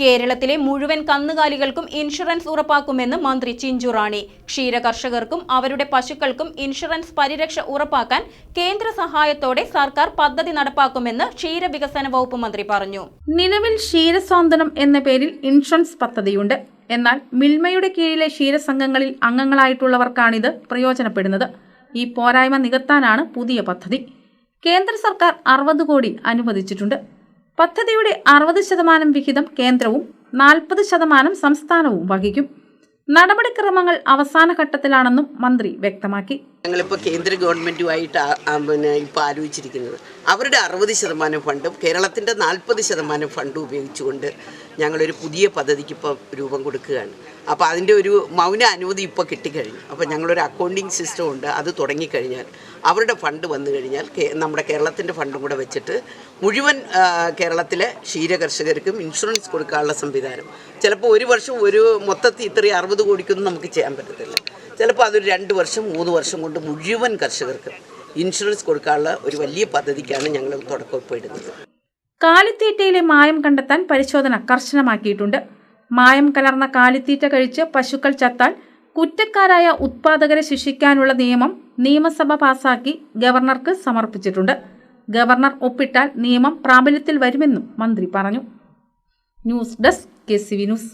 കേരളത്തിലെ മുഴുവൻ കന്നുകാലികൾക്കും ഇൻഷുറൻസ് ഉറപ്പാക്കുമെന്ന് മന്ത്രി ചിഞ്ചുറാണി ക്ഷീര കർഷകർക്കും അവരുടെ പശുക്കൾക്കും ഇൻഷുറൻസ് പരിരക്ഷ ഉറപ്പാക്കാൻ കേന്ദ്ര സഹായത്തോടെ സർക്കാർ പദ്ധതി നടപ്പാക്കുമെന്ന് ക്ഷീരവികസന വകുപ്പ് മന്ത്രി പറഞ്ഞു. നിലവിൽ ക്ഷീരസ്വാന്തനം എന്ന പേരിൽ ഇൻഷുറൻസ് പദ്ധതിയുണ്ട്. എന്നാൽ മിൽമയുടെ കീഴിലെ ക്ഷീരസംഘങ്ങളിൽ അംഗങ്ങളായിട്ടുള്ളവർക്കാണിത് പ്രയോജനപ്പെടുന്നത്. ഈ പോരായ്മ നികത്താനാണ് പുതിയ പദ്ധതി. കേന്ദ്ര സർക്കാർ അറുപത് കോടി അനുവദിച്ചിട്ടുണ്ട്. പദ്ധതിയുടെ അറുപത് ശതമാനം വിഹിതം കേന്ദ്രവും നാൽപ്പത് ശതമാനം സംസ്ഥാനവും വഹിക്കും. നടപടിക്രമങ്ങൾ അവസാന ഘട്ടത്തിലാണെന്നും മന്ത്രി വ്യക്തമാക്കി. ഞങ്ങളിപ്പോൾ കേന്ദ്ര ഗവൺമെന്റുമായിട്ട് പിന്നെ ഇപ്പോൾ ആലോചിച്ചിരിക്കുന്നത്. അവരുടെ അറുപത് ശതമാനം ഫണ്ടും കേരളത്തിന്റെ നാൽപ്പത് ശതമാനം ഫണ്ടും ഉപയോഗിച്ചുകൊണ്ട് ഞങ്ങളൊരു പുതിയ പദ്ധതിക്ക് ഇപ്പോൾ രൂപം കൊടുക്കുകയാണ്. അപ്പോൾ അതിന്റെ ഒരു മൗന അനുമതി ഇപ്പോൾ കിട്ടിക്കഴിഞ്ഞു. അപ്പോൾ ഞങ്ങളൊരു അക്കൗണ്ടിങ് സിസ്റ്റം ഉണ്ട് അത് തുടങ്ങിക്കഴിഞ്ഞാൽ അവരുടെ ഫണ്ട് വന്നു കഴിഞ്ഞാൽ നമ്മുടെ കേരളത്തിന്റെ ഫണ്ടും കൂടെ വെച്ചിട്ട് മുഴുവൻ കേരളത്തിലെ ക്ഷീരകർഷകർക്കും ഇൻഷുറൻസ് കൊടുക്കാനുള്ള സംവിധാനം. ചിലപ്പോൾ ഒരു വർഷം ഒരു മൊത്തത്തിൽ ഇത്രയും അറുപത് കോടിക്കൊന്നും നമുക്ക് ചെയ്യാൻ പറ്റത്തില്ല. ചിലപ്പോൾ അതൊരു രണ്ട് വർഷം മൂന്ന് വർഷം കൊണ്ട് മുഴുവൻ കർഷകർക്ക് ഇൻഷുറൻസ് കൊടുക്കാനുള്ള ഒരു വലിയ പദ്ധതിക്കാണ് ഞങ്ങൾ തുടക്കം ഇപ്പോൾ ഇടുന്നത് കാലിത്തീറ്റയിലെ മായം കണ്ടെത്താൻ പരിശോധന കർശനമാക്കിയിട്ടുണ്ട്. മായം കലർന്ന കാലിത്തീറ്റ കഴിച്ച് പശുക്കൾ ചത്താൽ കുറ്റക്കാരായ ഉത്പാദകരെ ശിക്ഷിക്കാനുള്ള നിയമം നിയമസഭ പാസാക്കി ഗവർണർക്ക് സമർപ്പിച്ചിട്ടുണ്ട്. ഗവർണർ ഒപ്പിട്ടാൽ നിയമം പ്രാബല്യത്തിൽ വരുമെന്നും മന്ത്രി പറഞ്ഞു. News desk K C V news.